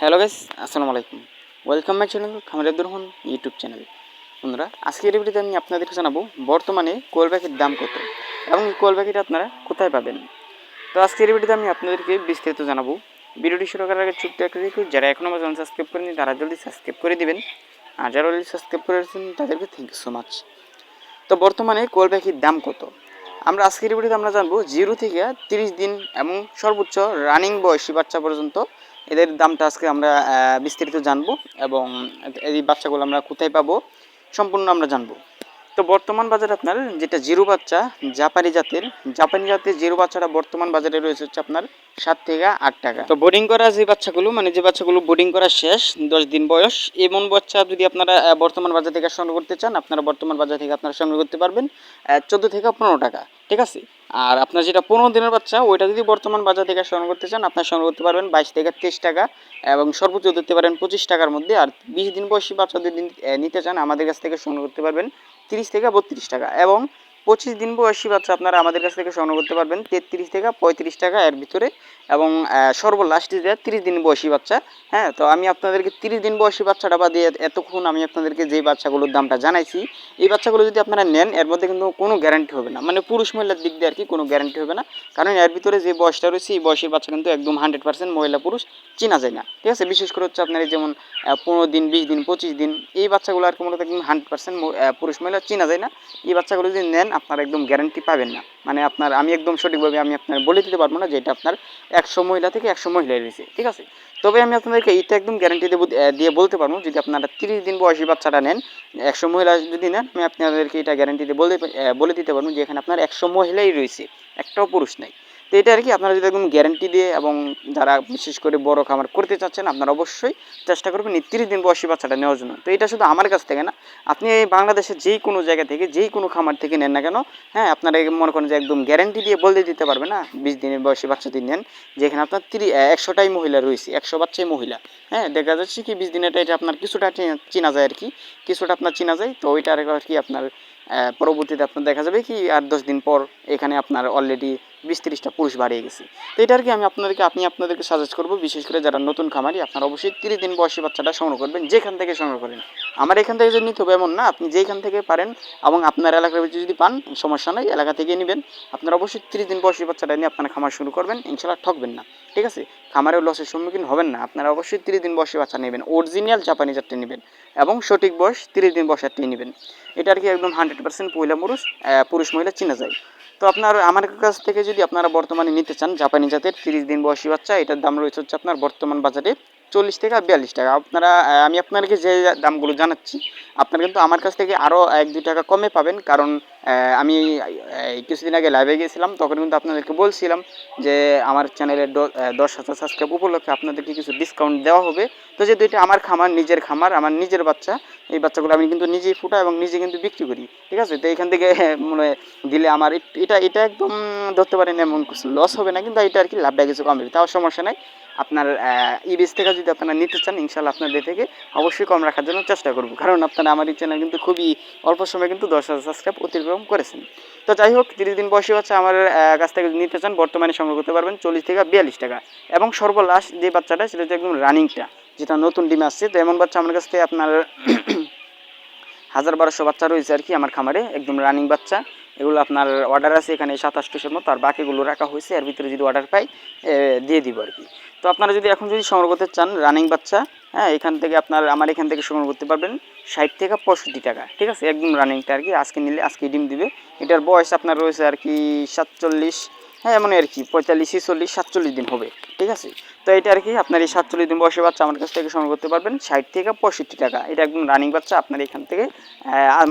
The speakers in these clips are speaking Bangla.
হ্যালো গাইস, আসসালামু আলাইকুম। ওয়েলকাম মাই চ্যানেল খামার আব্দুর রহমান ইউটিউব চ্যানেল বন্ধুরা, আজকের ভিডিওতে আমি আপনাদেরকে জানাব, বর্তমানে কোয়েল পাখির দাম কত এবং এই কোয়েল পাখিটা আপনারা কোথায় পাবেন? তো আজকের ভিডিওতে আমি আপনাদেরকে বিস্তারিত জানাব। ভিডিওটি শুরু করার আগে ছোট্ট একটা যারা এখনও আমার চ্যানেল সাবস্ক্রাইব করেনি তারা জলদি সাবস্ক্রাইব করে দিবেন। আর যারা অলরেডি সাবস্ক্রাইব করেছেন, তাদেরকে থ্যাংক ইউ সো মাচ তো বর্তমানে কোয়েল পাখির দাম কত? আমরা আজকের ভিডিওতে আমরা জানব জিরো থেকে তিরিশ দিন এবং সর্বোচ্চ রানিং বয়সী বাচ্চা পর্যন্ত এদের দামটা আজকে আমরা বিস্তারিত জানব এবং এই বাচ্চাগুলো আমরা কোথায় পাবো সম্পূর্ণ আমরা জানব। তো বর্তমান বাজারে আপনার যেটা জিরো বাচ্চা, জাপানি জাতের জাপানি জাতের জিরো বাচ্চাটা বর্তমান বাজারে রয়েছে হচ্ছে আপনার সাত থেকে আট টাকা। তো বোর্ডিং করা যে বাচ্চাগুলো মানে যে বাচ্চাগুলো বোর্ডিং করা শেষ, দশ দিন বয়স, এমন বাচ্চা যদি আপনারা বর্তমান বাজার থেকে সংগ্রহ করতে চান, আপনারা বর্তমান বাজার থেকে আপনারা সংগ্রহ করতে পারবেন চোদ্দ থেকে পনেরো টাকা, ঠিক আছে? আর আপনার যেটা পনেরো দিনের বাচ্চা, ওইটা যদি বর্তমান বাজার থেকে সংগ্রহ করতে চান, আপনার সংগ্রহ করতে পারবেন বাইশ থেকে তেইশ টাকা, এবং সর্বোচ্চ দিতে পারেন পঁচিশ টাকার মধ্যে, আর বিশ দিন বয়সী বাচ্চা যদি নিতে চান, আমাদের কাছ থেকে সংগ্রহ করতে পারবেন তিরিশ থেকে বত্রিশ টাকা এবং পঁচিশ দিন বয়সী বাচ্চা আপনারা আমাদের কাছ থেকে সংগ্রহ করতে পারবেন। তেত্রিশ থেকে পঁয়ত্রিশ টাকা এর ভিতরে এবং আহ, সর্বলাস্ট যে তিরিশ দিন বয়সী বাচ্চা হ্যাঁ? তো আমি আপনাদেরকে তিরিশ দিন বয়সী বাচ্চাটা বাদে এতক্ষণ আমি আপনাদেরকে যে বাচ্চাগুলোর দামটা জানাইছি এই বাচ্চাগুলো যদি আপনারা নেন এর মধ্যে কিন্তু কোনো গ্যারান্টি হবে না। মানে পুরুষ মহিলার দিক দিয়ে আর কি কোনো গ্যারান্টি হবে না। কারণ এর ভিতরে যে বয়সটা রয়েছে এই বয়সের বাচ্চা কিন্তু একদম হান্ড্রেড পার্সেন্ট মহিলা পুরুষ চেনা যায় না। ঠিক আছে? বিশেষ করে হচ্ছে আপনার যেমন পনেরো দিন বিশ দিন পঁচিশ দিন এই বাচ্চাগুলো আর কি মূলত একদম হান্ড্রেড পার্সেন্ট পুরুষ মহিলা চেনা যায় না। এই বাচ্চাগুলো যদি নেন আপনার একদম গ্যারান্টি পাবেন না। মানে আপনার, আমি একদম সঠিকভাবে আমি আপনার বলে দিতে পারব না যে এটা আপনার একশো মহিলা থেকে একশো মহিলা রয়েছে, ঠিক আছে? তবে আমি আপনাদেরকে এইটা একদম গ্যারান্টি দিয়ে বলতে পারব, যদি আপনারা তিরিশ দিন বয়সী বাচ্চাটা নেন, একশো মহিলা যদি নেন, আমি আপনাদেরকে এটা গ্যারান্টি দিয়ে বলে বলে দিতে পারব যে এখানে আপনার একশো মহিলাই রয়েছে, একটাও পুরুষ নেই। তো এটা আর কি, আপনারা যদি একদম গ্যারান্টি দিয়ে এবং যারা বিশেষ করে বড় খামার করতে চাচ্ছেন, আপনারা অবশ্যই চেষ্টা করবেন এই তিরিশ দিন বয়সী বাচ্চাটা নেওয়ার জন্য। তো এটা শুধু আমার কাছ থেকে না, আপনি এই বাংলাদেশের যেই কোনো জায়গা থেকে যেই কোনো খামার থেকে নেন না কেন হ্যাঁ আপনারা মনে করেন যে একদম গ্যারান্টি দিয়ে বলে দিতে পারবে না, বিশ দিনের বয়সী বাচ্চা যদি নেন, যেখানে আপনার তিরিশ একশোটাই মহিলা রয়েছে, একশো বাচ্চাই মহিলা। হ্যাঁ দেখা যাচ্ছে কি বিশ দিনেরটা এটা আপনার কিছুটা চেনা যায় আর কি, কিছুটা আপনার চেনা যায়, তো ওইটা আর কি আপনার পরবর্তীতে আপনার দেখা যাবে কি আর দশ দিন পর এখানে আপনার অলরেডি বিশ, তিরিশটা পুরুষ বাড়িয়ে গেছে। তো এটা আর কি আমি আপনাদেরকে আপনি আপনাদেরকে সাজেস্ট করব, বিশেষ করে যারা নতুন খামারি, আপনারা অবশ্যই তিরিশ দিন বয়সী বাচ্চাটা সংগ্রহ করবেন, যেখান থেকে সংগ্রহ করেন। আমার এখান থেকে যদি নিতে হবে এমন না, আপনি যেখান থেকে পারেন এবং আপনার এলাকার ভিতরে যদি পান, সমস্যা নাই, এলাকা থেকে নেবেন। আপনারা অবশ্যই তিরিশ দিন বয়সী বাচ্চাটা নিয়ে আপনারা খামার শুরু করবেন ইনশাল্লাহ ঠকবেন না। ঠিক আছে? খামারেও লসের সম্মুখীন হবেন না। আপনারা অবশ্যই তিরিশ দিন বয়সী বাচ্চা নেবেন। অরিজিনাল জাপানি জাতটি নেবেন এবং সঠিক বয়স তিরিশ দিন বয়সারটি নেবেন। এটা আর কি একদম হান্ড্রেড পার্সেন্ট মহিলা পুরুষ পুরুষ মহিলা চেনা যায়। তো আপনার আমার কাছ থেকে যদি আপনারা বর্তমানে নিতে চান, জাপানি জাতের তিরিশ দিন বয়সী বাচ্চা, এটার দাম রয়েছে হচ্ছে আপনার বর্তমান বাজারে চল্লিশ থেকে বিয়াল্লিশ টাকা। আপনারা আমি আপনাদেরকে যে দামগুলো জানাচ্ছি, আপনারা কিন্তু আমার কাছ থেকে আরও এক দু টাকা কমে পাবেন। কারণ আমি কিছুদিন আগে লাইভে গিয়েছিলাম, তখন কিন্তু আপনাদেরকে বলছিলাম যে আমার চ্যানেলের দশ হাজার সাবস্ক্রাইব উপলক্ষে আপনাদেরকে কিছু ডিসকাউন্ট দেওয়া হবে। তো যেহেতু এটা আমার খামার, নিজের খামার, আমার নিজের বাচ্চা, এই বাচ্চাগুলো আমি কিন্তু নিজেই ফুটা এবং নিজে কিন্তু বিক্রি করি, ঠিক আছে? তো এখান থেকে মনে দিলে আমার এটা এটা একদম ধরতে পারেন এমন কিছু লস হবে না, কিন্তু এটা আর কি লাভটা কিছু কম হবে, তাও সমস্যা নাই। আপনার ই ইবিস থেকে যদি আপনারা নিতে চান ইনশাল্লাহ আপনাদের থেকে অবশ্যই কম রাখার জন্য চেষ্টা করব, কারণ আপনারা আমার এই চ্যানেল কিন্তু খুবই অল্প সময় কিন্তু দশ হাজার সাবস্ক্রাইব অতিক্রম করেছেন। তো যাই হোক, তিরিশ দিন বয়সী হচ্ছে আমার কাছ থেকে যদি নিতে চান, বর্তমানে সংগ্রহ করতে পারবেন চল্লিশ থেকে বিয়াল্লিশ টাকা এবং সর্বলাস্ট যে বাচ্চাটা, সেটা হচ্ছে একদম রানিংটা যেটা নতুন ডিম আসছে, তো এমন বাচ্চা আমার কাছ থেকে আপনার হাজার বারোশো বাচ্চা রয়েছে আর কি আমার খামারে, একদম রানিং বাচ্চা। এগুলো আপনার অর্ডার আছে এখানে সাতাশটোশের মতো, আর বাকিগুলো রাখা হয়েছে, এর ভিতরে যদি অর্ডার পাই দিয়ে দিব আর কি। তো আপনারা যদি এখন যদি সংগ্রহ করতে চান রানিং বাচ্চা হ্যাঁ এখান থেকে আপনার আমার এখান থেকে সংগ্রহ করতে পারবেন ষাট থেকে পঁয়ষট্টি টাকা, ঠিক আছে? একদম রানিংটা আর কি, আজকে নিলে আজকে ডিম দিবে। এটার বয়স আপনার রয়েছে আর কি সাতচল্লিশ হ্যাঁ এমন আর কি, পঁয়তাল্লিশ ছেচল্লিশ সাতচল্লিশ দিন হবে, ঠিক আছে? তো এটা আর কি, আপনার এই সাতচল্লিশ দিন বয়সের বাচ্চা আমার কাছ থেকে সংগ্রহ করতে পারবেন, ষাট থেকে পঁয়ষট্টি টাকা। এটা একদম রানিং বাচ্চা, আপনার এখান থেকে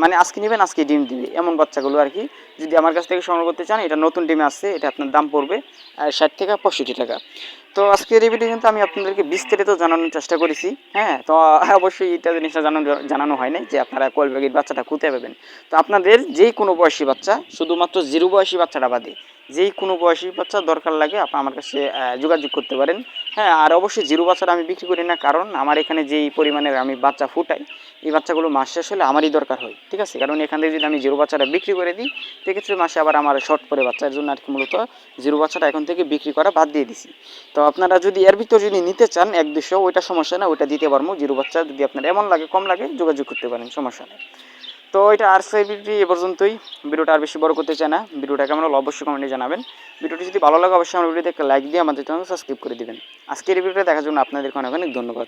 মানে আজকে নেবেন, আজকে ডিম দিবে, এমন বাচ্চাগুলো আর কি। যদি আমার কাছ থেকে সংগ্রহ করতে চান, এটা নতুন ডিমে আসছে, এটা আপনার দাম পড়বে ষাট থেকে পঁয়ষট্টি টাকা। তো আজকের এই ভিডিও কিন্তু আমি আপনাদেরকে বিস্তারিত জানানোর চেষ্টা করেছি হ্যাঁ? তো অবশ্যই এটা জিনিসটা জানানো জানানো হয় নাই যে আপনারা কোয়েল বাচ্চাটা কোথায় পাবেন। তো আপনাদের যেই কোনো বয়সী বাচ্চা, শুধুমাত্র জিরো বয়সী বাচ্চাটা বাদে যেই কোনো বয়সী বাচ্চা দরকার লাগে আপনি আমার কাছে যোগাযোগ করতে পারেন। হ্যাঁ আর অবশ্যই জিরো বাচ্চাটা আমি বিক্রি করি না, কারণ আমার এখানে যেই পরিমাণের আমি বাচ্চা ফুটাই, এই বাচ্চাগুলো মাস শেষ হলে আমারই দরকার হয়, ঠিক আছে? কারণ এখান থেকে যদি আমি জিরো বাচ্চাটা বিক্রি করে দিই, সেক্ষেত্রে মাসে আবার আমার শর্ট পরে বাচ্চার জন্য আর কি মূলত জিরো বাচ্চাটা এখন থেকে বিক্রি করা বাদ দিয়ে দিছি। তো আপনারা যদি এর ভিতর যদি নিতে চান, এক দুশো, ওইটা সমস্যা না, ওইটা দিতে পারব। জিরো বাচ্চা যদি আপনার এমন লাগে, কম লাগে, যোগাযোগ করতে পারেন, সমস্যা নেই। তো এটা আর ভিডিওটি এ পর্যন্তই। ভিডিওটা আর বেশি বড় করতে চায় না। ভিডিওটা আমরা অবশ্যই কমেন্টে জানাবেন। ভিডিওটি যদি ভালো লাগে, অবশ্যই আমার ভিডিওতে একটা লাইক দিয়ে আমাদের চ্যানেল সাবস্ক্রাইব করে দিবেন। আজকের ভিডিওটা দেখার জন্য আপনাদেরকে অনেক অনেক ধন্যবাদ।